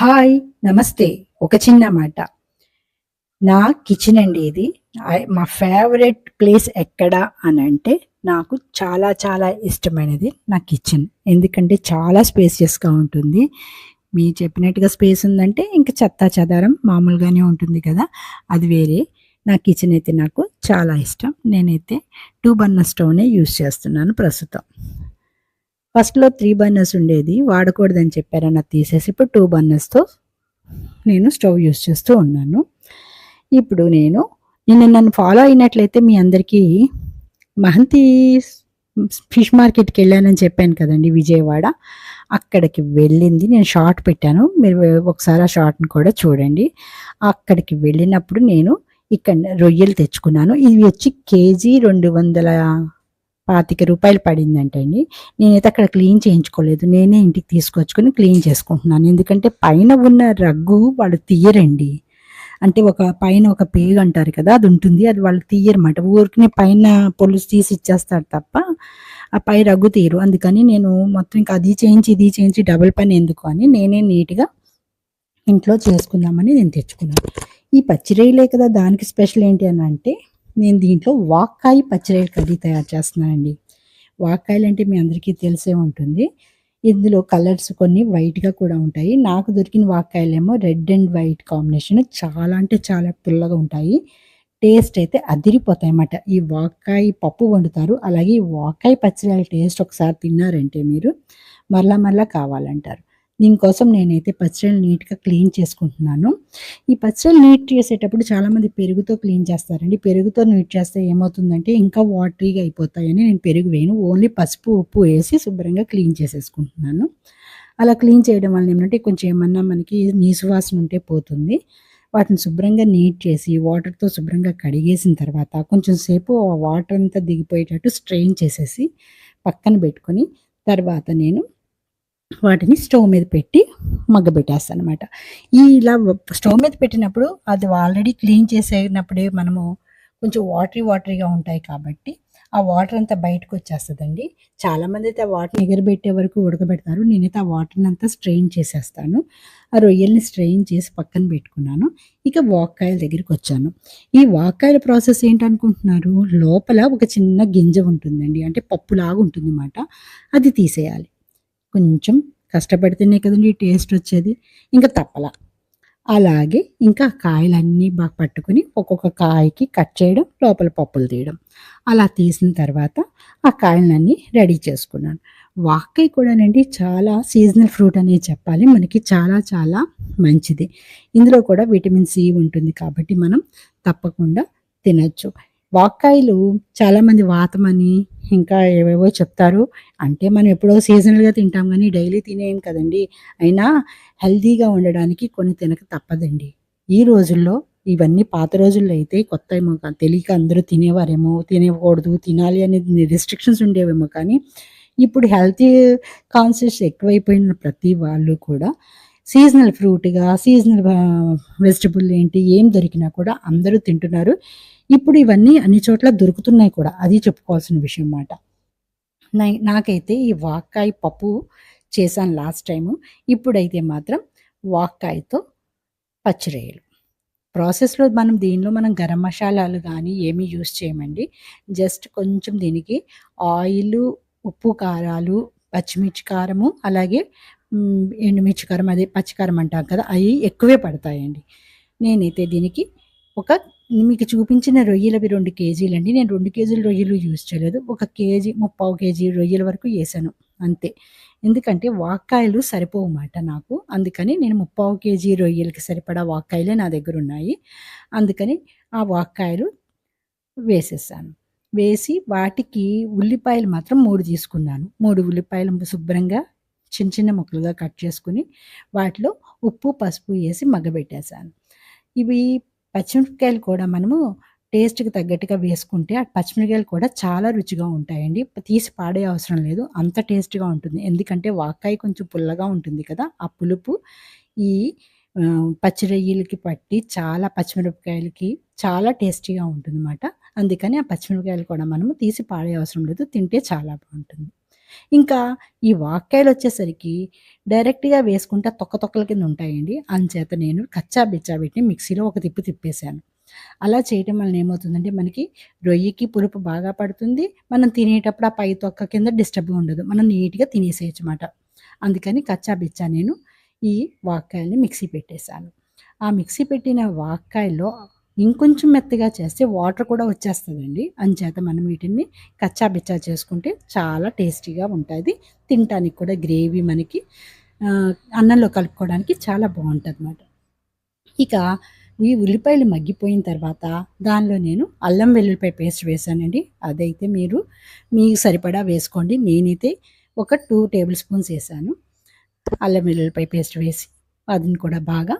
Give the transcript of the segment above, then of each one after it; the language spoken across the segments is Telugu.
హాయ్ నమస్తే. ఒక చిన్న మాట. నా కిచెన్ అండి ఇది. ఐ- మా ఫేవరెట్ ప్లేస్ ఎక్కడ అని అంటే నాకు చాలా చాలా ఇష్టమైనది నా కిచెన్. ఎందుకంటే చాలా స్పేసియస్గా ఉంటుంది. మీ చెప్పినట్టుగా స్పేస్ ఉందంటే ఇంకా చెత్త చెదారం మామూలుగానే ఉంటుంది కదా. అది వేరే. నా కిచెన్ అయితే నాకు చాలా ఇష్టం. నేనైతే టూ బర్నర్ స్టవ్నే యూస్ చేస్తున్నాను ప్రస్తుతం. ఫస్ట్లో త్రీ బర్నర్స్ ఉండేది. వాడకూడదని చెప్పారన్న తీసేసి ఇప్పుడు టూ బర్నర్స్తో నేను స్టవ్ యూస్ చేస్తూ ఉన్నాను. ఇప్పుడు నేను నిన్న నన్ను ఫాలో అయినట్లయితే మీ అందరికీ మహంతి ఫిష్ మార్కెట్కి వెళ్ళానని చెప్పాను కదండి విజయవాడ. అక్కడికి వెళ్ళింది. నేను షార్ట్ పెట్టాను. మీరు ఒకసారి ఆ షార్ట్ని కూడా చూడండి. అక్కడికి వెళ్ళినప్పుడు నేను ఇక్కడ రొయ్యలు తెచ్చుకున్నాను. ఇవి వచ్చి కేజీ రెండు వందల పాతిక రూపాయలు పడిందంటండి నేనైతే అక్కడ క్లీన్ చేయించుకోలేదు. నేనే ఇంటికి తీసుకొచ్చుకొని క్లీన్ చేసుకుంటున్నాను. ఎందుకంటే పైన ఉన్న రగ్గు వాళ్ళు తీయరండి. అంటే ఒక పైన ఒక పేగు అంటారు కదా అది ఉంటుంది. అది వాళ్ళు తీయరమాట ఊరికి పైన పొలుసు తీసి ఇచ్చేస్తారు తప్ప ఆ పై రగ్గు తీయరు. అందుకని నేను మొత్తం ఇంకా అది చేయించి ఇది చేయించి డబుల్ పని ఎందుకు అని నేనే నీట్గా ఇంట్లో చేసుకుందామని నేను తెచ్చుకున్నాను. ఈ పచ్చిరేయలే కదా దానికి స్పెషల్ ఏంటి అని అంటే నేను దీంట్లో వాక్కాయ పచ్చిరొయ్యల కర్రీ తయారు చేస్తున్నానండి. వాక్కాయలు అంటే మీ అందరికీ తెలిసే ఉంటుంది. ఇందులో కలర్స్ కొన్ని వైట్గా కూడా ఉంటాయి. నాకు దొరికిన వాక్కాయలేమో రెడ్ అండ్ వైట్ కాంబినేషన్ చాలా అంటే చాలా పుల్లగా ఉంటాయి. టేస్ట్ అయితే అదిరిపోతాయి అన్నమాట. ఈ వాక్కాయ పప్పు వండుతారు. అలాగే ఈ వాక్కాయ పచ్చిరాయల టేస్ట్ ఒకసారి తిన్నారంటే మీరు మరలా మరలా కావాలంటారు. దీనికోసం నేనైతే పచ్చళ్ళు నీట్గా క్లీన్ చేసుకుంటున్నాను. ఈ పచ్చళ్ళు నీట్ చేసేటప్పుడు చాలామంది పెరుగుతో క్లీన్ చేస్తారండి. పెరుగుతో నీట్ చేస్తే ఏమవుతుందంటే ఇంకా వాటరీగా అయిపోతాయని నేను పెరుగు వేయను ఓన్లీ పసుపు ఉప్పు వేసి శుభ్రంగా క్లీన్ చేసేసుకుంటున్నాను. అలా క్లీన్ చేయడం వల్ల ఏమంటే కొంచెం ఏమన్నా మనకి నీసువాసన ఉంటే పోతుంది. వాటిని శుభ్రంగా నీట్ చేసి వాటర్తో శుభ్రంగా కడిగేసిన తర్వాత కొంచెం సేపు ఆ వాటర్ అంతా దిగిపోయేటట్టు స్ట్రెయిన్ చేసేసి పక్కన పెట్టుకొని తర్వాత నేను వాటిని స్టవ్ మీద పెట్టి మగ్గబెట్టేస్తాను అనమాట ఈ ఇలా స్టవ్ మీద పెట్టినప్పుడు అది ఆల్రెడీ క్లీన్ చేసేటప్పుడే మనము కొంచెం వాటరీ వాటరీగా ఉంటాయి కాబట్టి ఆ వాటర్ అంతా బయటకు వచ్చేస్తుందండి. చాలామంది అయితే ఆ వాటర్ని ఎగరబెట్టే వరకు ఉడకబెడతారు. నేనైతే ఆ వాటర్ని అంతా స్ట్రెయిన్ చేసేస్తాను. ఆ రొయ్యల్ని స్ట్రెయిన్ చేసి పక్కన పెట్టుకున్నాను. ఇక వాక్కాయల దగ్గరికి వచ్చాను. ఈ వాక్కాయల ప్రాసెస్ ఏంటనుకుంటున్నారు? లోపల ఒక చిన్న గింజ ఉంటుందండి. అంటే పప్పులాగా ఉంటుంది అన్నమాట అది తీసేయాలి. కొంచెం కష్టపడితేనే కదండి టేస్ట్ వచ్చేది. ఇంకా తప్పలా. అలాగే ఇంకా కాయలన్నీ బాగా పట్టుకుని ఒక్కొక్క కాయకి కట్ చేయడం లోపల పప్పులు తీయడం. అలా తీసిన తర్వాత ఆ కాయలన్నీ రెడీ చేసుకున్నాను. వాకై కూడానండి చాలా సీజనల్ ఫ్రూట్ అనేది చెప్పాలి. మనకి చాలా చాలా మంచిది. ఇందులో కూడా విటమిన్ సి ఉంటుంది కాబట్టి మనం తప్పకుండా తినచ్చు. వాక్కాయలు చాలామంది వాతమని ఇంకా ఏవేవో చెప్తారు. అంటే మనం ఎప్పుడో సీజనల్గా తింటాం కానీ డైలీ తినేయం కదండి. అయినా హెల్తీగా ఉండడానికి కొన్ని తినక తప్పదండి. ఈ రోజుల్లో ఇవన్నీ పాత రోజుల్లో అయితే కొత్త ఏమో తెలియక అందరూ తినేవారేమో తినేకూడదు తినాలి అనేది రిస్ట్రిక్షన్స్ ఉండేవేమో కానీ ఇప్పుడు హెల్తీ కాన్షియస్ ఎక్కువైపోయిన ప్రతి వాళ్ళు కూడా సీజనల్ ఫ్రూట్గా సీజనల్ వెజిటబుల్ ఏంటి ఏం దొరికినా కూడా అందరూ తింటున్నారు. ఇప్పుడు ఇవన్నీ అన్ని చోట్ల దొరుకుతున్నాయి కూడా. అది చెప్పుకోవాల్సిన విషయం అన్నమాట. నాకైతే ఈ వాక్కాయ పప్పు చేశాను లాస్ట్ టైము. ఇప్పుడైతే మాత్రం వాక్కాయతో పచ్చిరేయలు ప్రాసెస్లో మనం దీనిలో మనం గరం మసాలాలు కానీ ఏమీ యూస్ చేయమండి. జస్ట్ కొంచెం దీనికి ఆయిల్ ఉప్పు కారాలు పచ్చిమిర్చి కారము అలాగే ఎండుమిర్చి కారం అదే పచ్చికారం అంటాం కదా అవి ఎక్కువే పడతాయండి. నేనైతే దీనికి ఒక మీకు చూపించిన రొయ్యలవి రెండు కేజీలు అండి. నేను రెండు కేజీల రొయ్యలు యూజ్ చేయలేదు. ఒక కేజీ ముప్పావు కేజీ రొయ్యల వరకు వేసాను అంతే. ఎందుకంటే వాక్కాయలు సరిపోవు నాకు. అందుకని నేను ముప్పావు కేజీ రొయ్యలకి సరిపడా వాక్కాయలే నా దగ్గర ఉన్నాయి. అందుకని ఆ వాక్కాయలు వేసేసాను. వేసి వాటికి ఉల్లిపాయలు మాత్రం మూడు తీసుకున్నాను. మూడు ఉల్లిపాయలు శుభ్రంగా చిన్న చిన్న ముక్కలుగా కట్ చేసుకుని వాటిలో ఉప్పు పసుపు వేసి మగ్గబెట్టేశాను. ఇవి పచ్చిమిరపకాయలు కూడా మనము టేస్ట్కి తగ్గట్టుగా వేసుకుంటే ఆ పచ్చిమిరపకాయలు కూడా చాలా రుచిగా ఉంటాయండి. తీసి పాడే అవసరం లేదు. అంత టేస్ట్గా ఉంటుంది. ఎందుకంటే వాకాయ కొంచెం పుల్లగా ఉంటుంది కదా ఆ పులుపు ఈ ఆ, పట్టి చాలా పచ్చిమిరపకాయలకి చాలా టేస్టీగా ఉంటుందన్నమాట. అందుకని ఆ పచ్చిమిరపకాయలు కూడా మనము తీసి పాడే అవసరం లేదు. తింటే చాలా బాగుంటుంది. ఇంకా ఈ వాక్కాయలు వచ్చేసరికి డైరెక్ట్‌గా వేసుకుంటే తొక్క తొక్కల కింద ఉంటాయండి. అంచేత నేను కచ్చా బిచ్చా పెట్టి మిక్సీలో ఒక తిప్పు తిప్పేసాను. అలా చేయటం వలన ఏమవుతుందంటే మనకి రొయ్యకి పులుపు బాగా పడుతుంది. మనం తినేటప్పుడు ఆ పై తొక్క కింద డిస్టర్బ్ ఉండదు. మనం నీట్‌గా తినేసేయచ్చు తినేసేయొచ్చమాట. అందుకని కచ్చా బిచ్చా నేను ఈ వాక్కాయల్ని మిక్సీ పెట్టేశాను ఆ మిక్సీ పెట్టిన వాక్కాయలో ఇంకొంచెం మెత్తగా చేస్తే వాటర్ కూడా వచ్చేస్తుందండి అంచేత మనం వీటిని కచ్చా బిచ్చా చేసుకుంటే చాలా టేస్టీగా ఉంటుంది తినటానికి కూడా గ్రేవీ మనకి అన్నంలో కలుపుకోవడానికి చాలా బాగుంటుంది అన్నమాట ఇక ఈ ఉల్లిపాయలు మగ్గిపోయిన తర్వాత దానిలో నేను అల్లం వెల్లుల్లిపాయ పేస్ట్ వేశానండి. అదైతే మీరు మీకు సరిపడా వేసుకోండి. నేనైతే ఒక టూ టేబుల్ స్పూన్స్ వేసాను అల్లం వెల్లుల్లిపాయ పేస్ట్ వేసి అదిని కూడా బాగా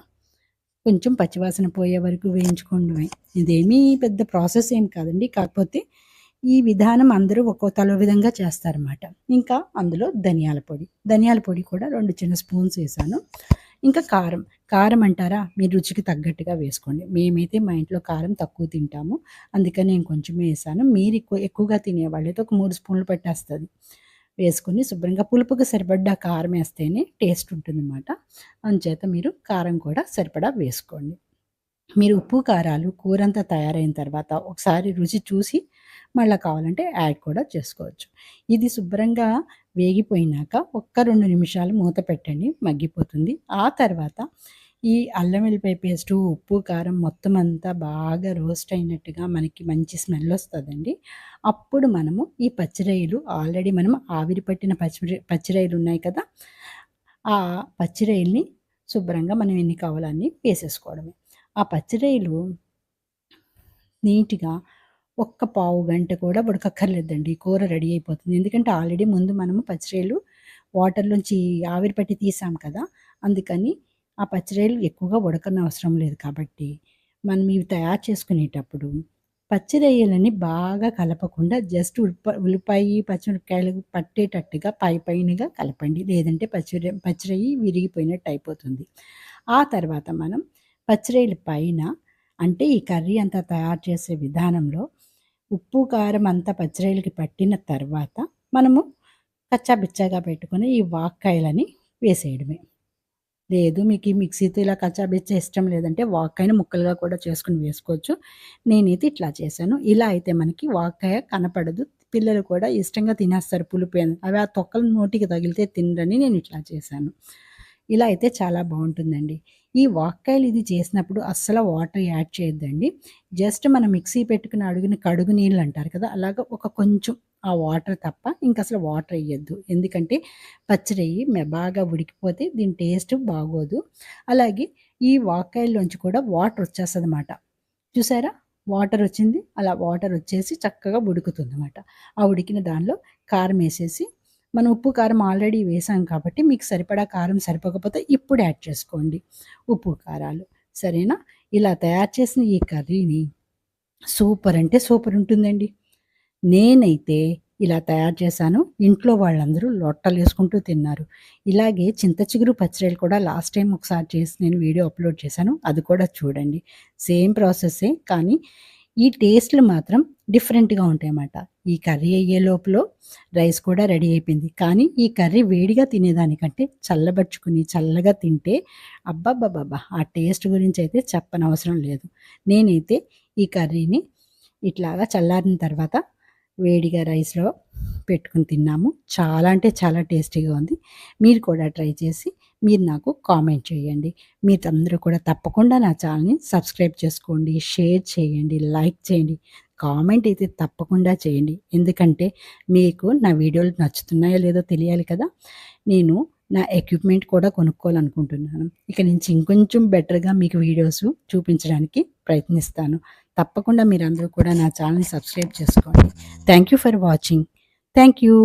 కొంచెం పచ్చివాసన పోయే వరకు వేయించుకోవడమే. ఇదేమీ పెద్ద ప్రాసెస్ ఏం కాదండి. కాకపోతే ఈ విధానం అందరూ ఒక్కో తలో విధంగా చేస్తారన్నమాట. ఇంకా అందులో ధనియాల పొడి. ధనియాల పొడి కూడా రెండు చిన్న స్పూన్స్ వేసాను ఇంకా కారం. కారం అంటారా మీ రుచికి తగ్గట్టుగా వేసుకోండి. మేమైతే మా ఇంట్లో కారం తక్కువ తింటాము. అందుకని నేను కొంచెమే వేసాను మీరు ఎక్కువ ఎక్కువగా తినేవాళ్ళైతే ఒక మూడు స్పూన్లు పెట్టేస్తుంది వేసుకొని శుభ్రంగా పులుపుకి సరిపడ్డ కారం వేస్తేనే టేస్ట్ ఉంటుందన్నమాట. అందుచేత మీరు కారం కూడా సరిపడా వేసుకోండి. మీరు ఉప్పు, కారాలు కూరంతా తయారైన తర్వాత ఒకసారి రుచి చూసి మళ్ళీ కావాలంటే యాడ్ కూడా చేసుకోవచ్చు. ఇది శుభ్రంగా వేగిపోయినాక ఒక్క రెండు నిమిషాలు మూత పెట్టండి. మగ్గిపోతుంది. ఆ తర్వాత ఈ అల్లం వెల్లిపాయ పేస్టు, ఉప్పు, కారం మొత్తం అంతా బాగా రోస్ట్ అయినట్టుగా మనకి మంచి స్మెల్ వస్తుందండి అప్పుడు మనము ఈ పచ్చిరాయలు ఆల్రెడీ మనం ఆవిరి పట్టిన పచ్చి పచ్చిరాయలు ఉన్నాయి కదా! ఆ పచ్చిరాయల్ని శుభ్రంగా మనం ఎన్ని కావాలో అన్ని వేసేసుకోవడమే. ఆ పచ్చిరాయలు నీట్‌గా ఒక్క పావు గంట కూడా ఉడకక్కర్లేదండి. కూర రెడీ అయిపోతుంది. ఎందుకంటే ఆల్రెడీ ముందు మనము పచ్చిరాయలు వాటర్‌లోంచి ఆవిరి పట్టి తీసాం కదా! అందుకని ఆ పచ్చిరొయ్యలు ఎక్కువగా ఉడకనవసరం లేదు కాబట్టి మనం ఇవి తయారు చేసుకునేటప్పుడు పచ్చిరొయ్యలని బాగా కలపకుండా జస్ట్ ఉల్ప ఉల్లిపాయి, పచ్చిమిరపకాయలు పట్టేటట్టుగా పై పైనగా కలపండి. లేదంటే పచ్చిరొ పచ్చిరయ్యి విరిగిపోయినట్టు అయిపోతుంది. ఆ తర్వాత మనం పచ్చిరొయ్యల పైన అంటే ఈ కర్రీ అంతా తయారు చేసే విధానంలో ఉప్పు, కారం అంతా పచ్చిరొయ్యలకి పట్టిన తర్వాత మనము కచ్చాబిచ్చాగా పెట్టుకుని ఈ వాక్కాయలని వేసేయడమే. లేదు మీకు ఈ మిక్సీతో ఇలా కచ్చా ఇష్టం లేదంటే వాక్కాయని ముక్కలుగా కూడా చేసుకొని వేసుకోవచ్చు. నేనైతే ఇట్లా చేశాను. ఇలా అయితే మనకి వాక్కాయ కనపడదు. పిల్లలు కూడా ఇష్టంగా తినేస్తారు పులుపు అవి ఆ తొక్కలు నోటికి తగిలితే తినరని నేను ఇట్లా చేశాను. ఇలా అయితే చాలా బాగుంటుందండి ఈ వాక్కాయలు ఇది చేసినప్పుడు అస్సలు వాటర్ యాడ్ చేయొద్దండి. జస్ట్ మనం మిక్సీ పెట్టుకుని అడుగుని కడుగు నీళ్ళు అంటారు కదా! అలాగా ఒక కొంచెం ఆ వాటర్ తప్ప ఇంకసలు వాటర్ వేయద్దు ఎందుకంటే పచ్చడి బాగా ఉడికిపోతే దీని టేస్ట్ బాగోదు. అలాగే ఈ వాక్కాయల్లోంచి కూడా వాటర్ వచ్చేస్తుంది అనమాట చూసారా? వాటర్ వచ్చింది. అలా వాటర్ వచ్చేసి చక్కగా ఉడుకుతుందన్నమాట. ఆ ఉడికిన దానిలో కారం వేసేసి మనం ఉప్పు, కారం ఆల్రెడీ వేసాం కాబట్టి మీకు సరిపడా కారం సరిపోకపోతే ఇప్పుడు యాడ్ చేసుకోండి. ఉప్పు, కారాలు. సరేనా? ఇలా తయారు చేసిన ఈ కర్రీని సూపర్ అంటే సూపర్ ఉంటుందండి. నేనైతే ఇలా తయారు చేశాను. ఇంట్లో వాళ్ళందరూ లొట్టలేసుకుంటూ తిన్నారు. ఇలాగే చింత చిగురు పచ్చడిలు కూడా లాస్ట్ టైం ఒకసారి చేసి నేను వీడియో అప్‌లోడ్ చేశాను. అది కూడా చూడండి. సేమ్ ప్రాసెస్సే కానీ ఈ టేస్ట్‌లు మాత్రం డిఫరెంట్‌గా ఉంటాయన్నమాట. ఈ కర్రీ అయ్యే లోపల రైస్ కూడా రెడీ అయిపోయింది. కానీ ఈ కర్రీ వేడిగా తినేదానికంటే చల్లబరుచుకుని చల్లగా తింటే అబ్బబ్బబ్బబ్బా! ఆ టేస్ట్ గురించి అయితే చెప్పనవసరం లేదు. నేనైతే ఈ కర్రీని ఇట్లాగా చల్లారిన తర్వాత వేడిగా రైస్‌లో పెట్టుకుని తిన్నాము. చాలా అంటే చాలా టేస్టీగా ఉంది. మీరు కూడా ట్రై చేసి మీరు నాకు కామెంట్ చేయండి. మీరు అందరూ కూడా తప్పకుండా నా ఛానల్‌ని సబ్స్క్రైబ్ చేసుకోండి. షేర్ చేయండి. లైక్ చేయండి. కామెంట్ అయితే తప్పకుండా చేయండి. ఎందుకంటే మీకు నా వీడియోలు నచ్చుతున్నాయో లేదో తెలియాలి కదా! నేను నా ఎక్విప్‌మెంట్ కూడా కొనుక్కోవాలనుకుంటున్నాను. ఇక నుంచి ఇంకొంచెం బెటర్‌గా మీకు వీడియోస్ చూపించడానికి ప్రయత్నిస్తాను. తప్పకుండా మీరందరూ కూడా నా ఛానల్‌ని సబ్స్క్రైబ్ చేసుకోండి. Thank you for watching. Thank you.